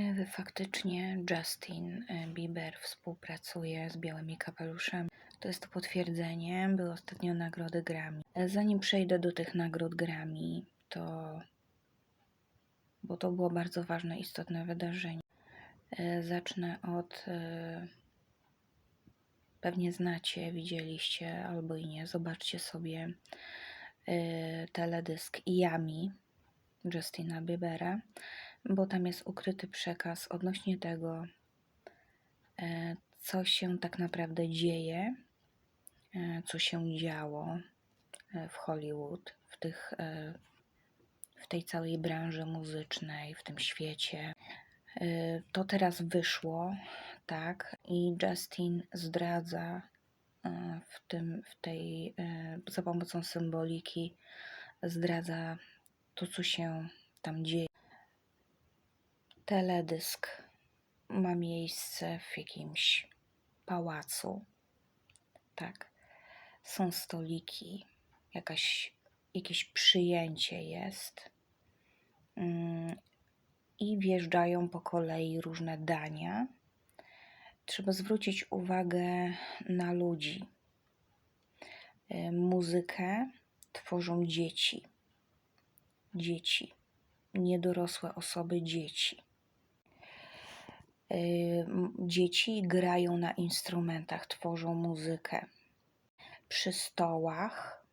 E, Faktycznie Justin e, Bieber współpracuje z Białymi Kapeluszami. To jest to potwierdzenie. Były ostatnio nagrody Grammy. E, Zanim przejdę do tych nagród Grammy, to. bo to było bardzo ważne, istotne wydarzenie. Zacznę od. Pewnie znacie, widzieliście albo i nie. Zobaczcie sobie teledysk Yami Justina Biebera, bo tam jest ukryty przekaz odnośnie tego, e, co się tak naprawdę dzieje, e, co się działo e, w Hollywood, w, tych, w tej całej branży muzycznej, w tym świecie. To teraz wyszło, tak, i Justin zdradza w, tym, w tej, za pomocą symboliki, zdradza to, co się tam dzieje. Teledysk ma miejsce w jakimś pałacu. Tak. Są stoliki, jakaś, jakieś przyjęcie jest. Mm, I wjeżdżają po kolei różne dania. Trzeba zwrócić uwagę na ludzi. Y, Muzykę tworzą dzieci. Dzieci. Niedorosłe osoby, dzieci. Y, Dzieci grają na instrumentach, tworzą muzykę. Przy stołach,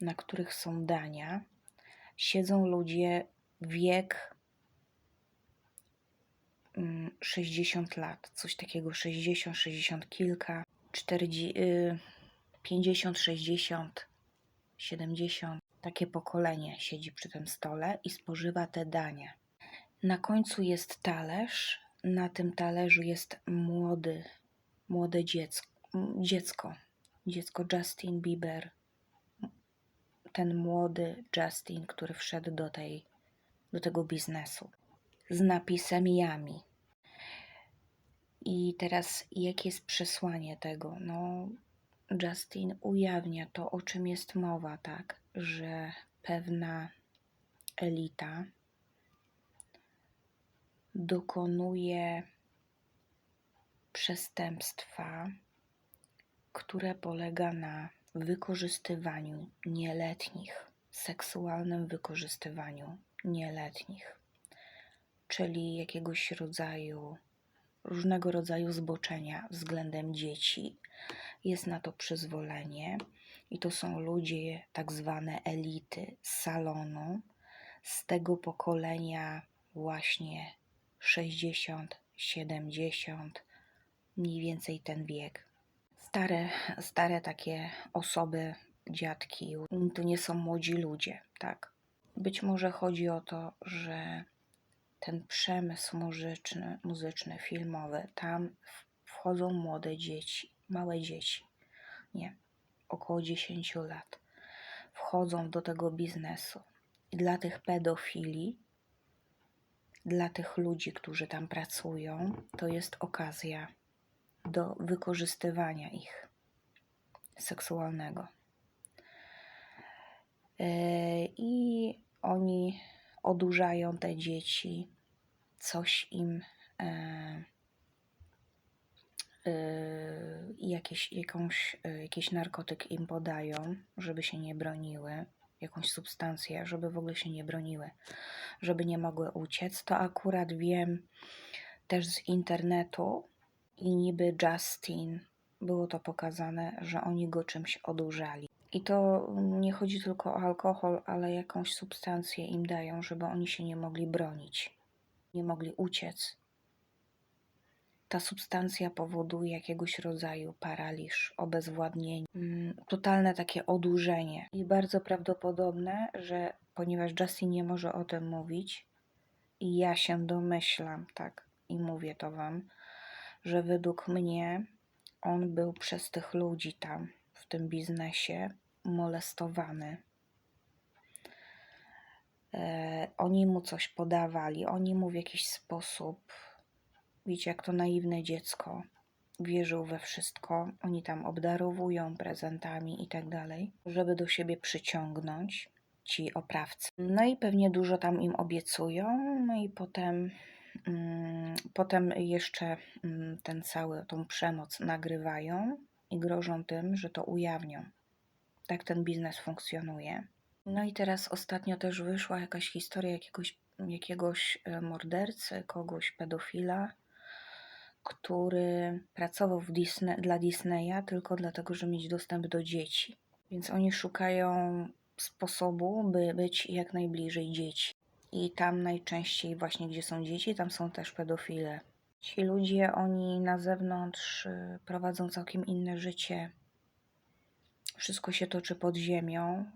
na których są dania, siedzą ludzie wiek mm, 60 lat, coś takiego 60, 60 kilka, 40, y, 50, 60, 70. Takie pokolenie siedzi przy tym stole i spożywa te dania. Na końcu jest talerz. Na tym talerzu jest młody, młode dziecko, dziecko, dziecko Justin Bieber. Ten młody Justin, który wszedł do, tej, do tego biznesu z napisem Yami. I teraz jakie jest przesłanie tego? No, Justin ujawnia to, o czym jest mowa, tak, że pewna elita dokonuje przestępstwa, które polega na wykorzystywaniu nieletnich, seksualnym wykorzystywaniu nieletnich, czyli jakiegoś rodzaju, różnego rodzaju zboczenia względem dzieci. Jest na to przyzwolenie i to są ludzie, tak zwane elity z salonu, z tego pokolenia właśnie 60, 70, mniej więcej ten wiek. Stare, stare takie osoby, dziadki, to nie są młodzi ludzie, tak. Być może chodzi o to, że ten przemysł muzyczny, muzyczny filmowy, tam wchodzą młode dzieci, małe dzieci, nie, około 10 lat, wchodzą do tego biznesu. I dla tych pedofili, dla tych ludzi, którzy tam pracują, to jest okazja do wykorzystywania ich seksualnego. Yy, I oni odurzają te dzieci, coś im, e, yy, jakieś, jakąś, yy, jakiś narkotyk im podają, żeby się nie broniły, jakąś substancję, żeby w ogóle się nie broniły, żeby nie mogły uciec. To akurat wiem też z internetu i niby Justin było to pokazane, że oni go czymś odurzali. I to nie chodzi tylko o alkohol, ale jakąś substancję im dają, żeby oni się nie mogli bronić, nie mogli uciec. Ta substancja powoduje jakiegoś rodzaju paraliż, obezwładnienie, mm, totalne takie odurzenie. I bardzo prawdopodobne, że ponieważ Justin nie może o tym mówić, i ja się domyślam, tak, i mówię to wam, że według mnie on był przez tych ludzi tam w tym biznesie molestowany. E, oni mu coś podawali, oni mu w jakiś sposób, wiecie, jak to naiwne dziecko, wierzył we wszystko. Oni tam obdarowują prezentami i tak dalej, żeby do siebie przyciągnąć ci oprawcy. No i pewnie dużo tam im obiecują, no i potem mm, potem jeszcze mm, ten cały, tą przemoc nagrywają i grożą tym, że to ujawnią. Tak ten biznes funkcjonuje. No i teraz ostatnio też wyszła jakaś historia jakiegoś, jakiegoś e, mordercy, kogoś pedofila, który pracował Disney, dla Disneya tylko dlatego, żeby mieć dostęp do dzieci. Więc oni szukają sposobu, by być jak najbliżej dzieci. I tam najczęściej właśnie, gdzie są dzieci, tam są też pedofile. Ci ludzie, oni na zewnątrz y, prowadzą całkiem inne życie. Wszystko się toczy pod ziemią,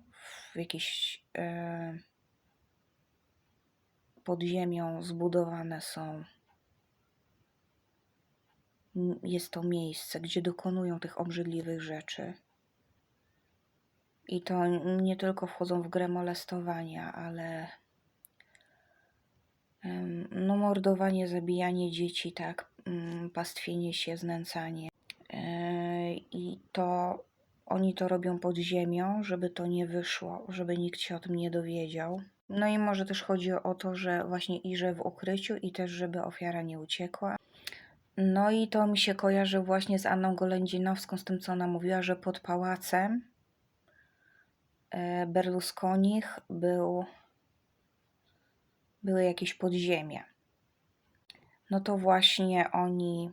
w jakiejś e, pod ziemią zbudowane są. Jest to miejsce, gdzie dokonują tych obrzydliwych rzeczy. I to nie tylko wchodzą w grę molestowania, ale no mordowanie, zabijanie dzieci, tak, pastwienie się, znęcanie. E, I to oni to robią pod ziemią, żeby to nie wyszło, żeby nikt się o tym nie dowiedział. No i może też chodzi o to, że właśnie i że w ukryciu, i też żeby ofiara nie uciekła. No i to mi się kojarzy właśnie z Anną Golędzinowską, z tym co ona mówiła, że pod pałacem e, Berlusconich był, były jakieś podziemia. No to właśnie oni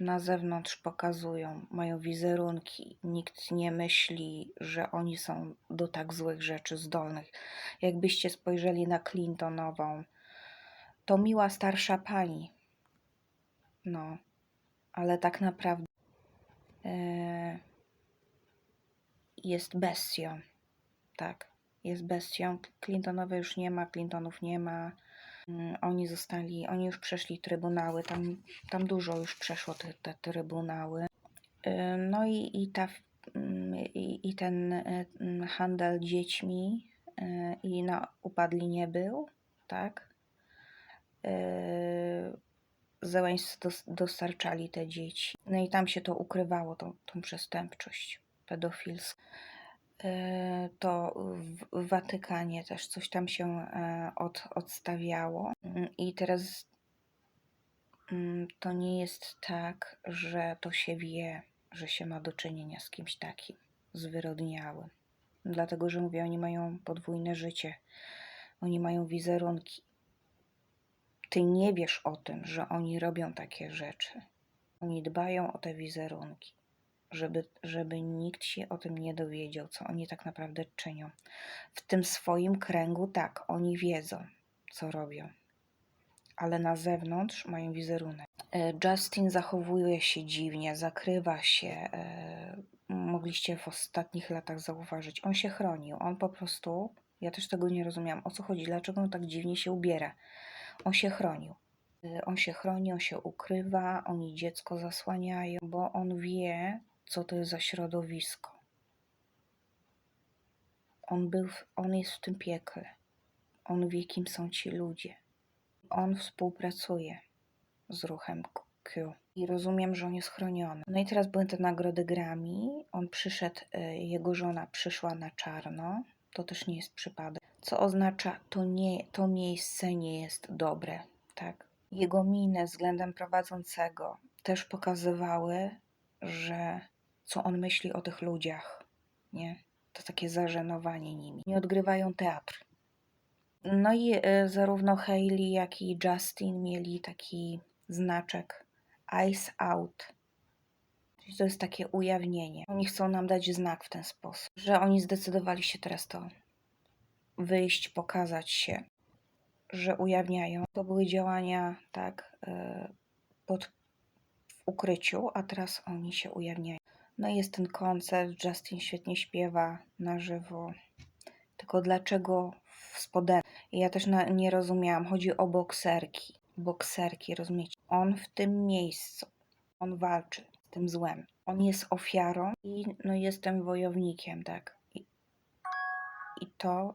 na zewnątrz pokazują, mają wizerunki. Nikt nie myśli, że oni są do tak złych rzeczy zdolnych. Jakbyście spojrzeli na Clintonową, to miła starsza pani. No, ale tak naprawdę e, jest bestią. Tak, jest bestią. Clintonowej już nie ma, Clintonów nie ma. Mm, Oni zostali, oni już przeszli trybunały, tam, tam dużo już przeszło te, te trybunały. Y, No i, i, ta, mm, i, i ten y, mm, handel dziećmi y, i na upadli nie był, tak? Zełęscy dos- dostarczali te dzieci. No i tam się to ukrywało, tą, tą przestępczość pedofilską. E, to w w Watykanie też coś tam się e, od, odstawiało. Mm, I teraz mm, to nie jest tak, że to się wie, że się ma do czynienia z kimś takim zwyrodniałym. Dlatego, że mówię, oni mają podwójne życie, oni mają wizerunki. Ty nie wiesz o tym, że oni robią takie rzeczy. Oni dbają o te wizerunki żeby, żeby nikt się o tym nie dowiedział, co oni tak naprawdę czynią. W tym swoim kręgu, tak, oni wiedzą, co robią, ale na zewnątrz mają wizerunek. E, Justin zachowuje się dziwnie, zakrywa się. e, Mogliście w ostatnich latach zauważyć. On się chronił. On po prostu, ja też tego nie rozumiałam, o co chodzi, dlaczego on tak dziwnie się ubiera. On się chronił. E, On się chroni, on się ukrywa, oni dziecko zasłaniają, bo on wie, co to jest za środowisko. On, był, on jest w tym piekle. On wie, kim są ci ludzie. On współpracuje z ruchem Q. I rozumiem, że on jest chroniony. No i teraz były te nagrody Grammy. On przyszedł, y, jego żona przyszła na czarno. To też nie jest przypadek. Co oznacza, to, nie, to miejsce nie jest dobre. Tak? Jego miny względem prowadzącego też pokazywały, że co on myśli o tych ludziach. Nie? To takie zażenowanie nimi. Nie odgrywają teatr. No i y, zarówno Hailey, jak i Justin mieli taki znaczek Ice Out. To jest takie ujawnienie. Oni chcą nam dać znak w ten sposób, że oni zdecydowali się teraz to wyjść, pokazać się, że ujawniają. To były działania, tak, y, pod, w ukryciu, a teraz oni się ujawniają. No i jest ten koncert, Justin świetnie śpiewa na żywo. Tylko dlaczego w spodenkach? Ja też na, nie rozumiałam. Chodzi o bokserki. Bokserki, rozumiecie? On w tym miejscu, on walczy z tym złem. On jest ofiarą i no jestem wojownikiem, tak? I, i to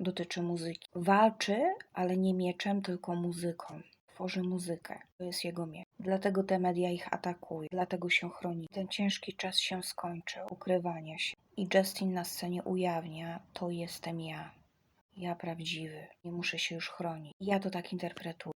dotyczy muzyki. Walczy, ale nie mieczem, tylko muzyką. Tworzy muzykę. To jest jego miecz. Dlatego te media ich atakują. Dlatego się chroni. Ten ciężki czas się skończył. Ukrywania się. I Justin na scenie ujawnia, to jestem ja. Ja prawdziwy. Nie muszę się już chronić. Ja to tak interpretuję.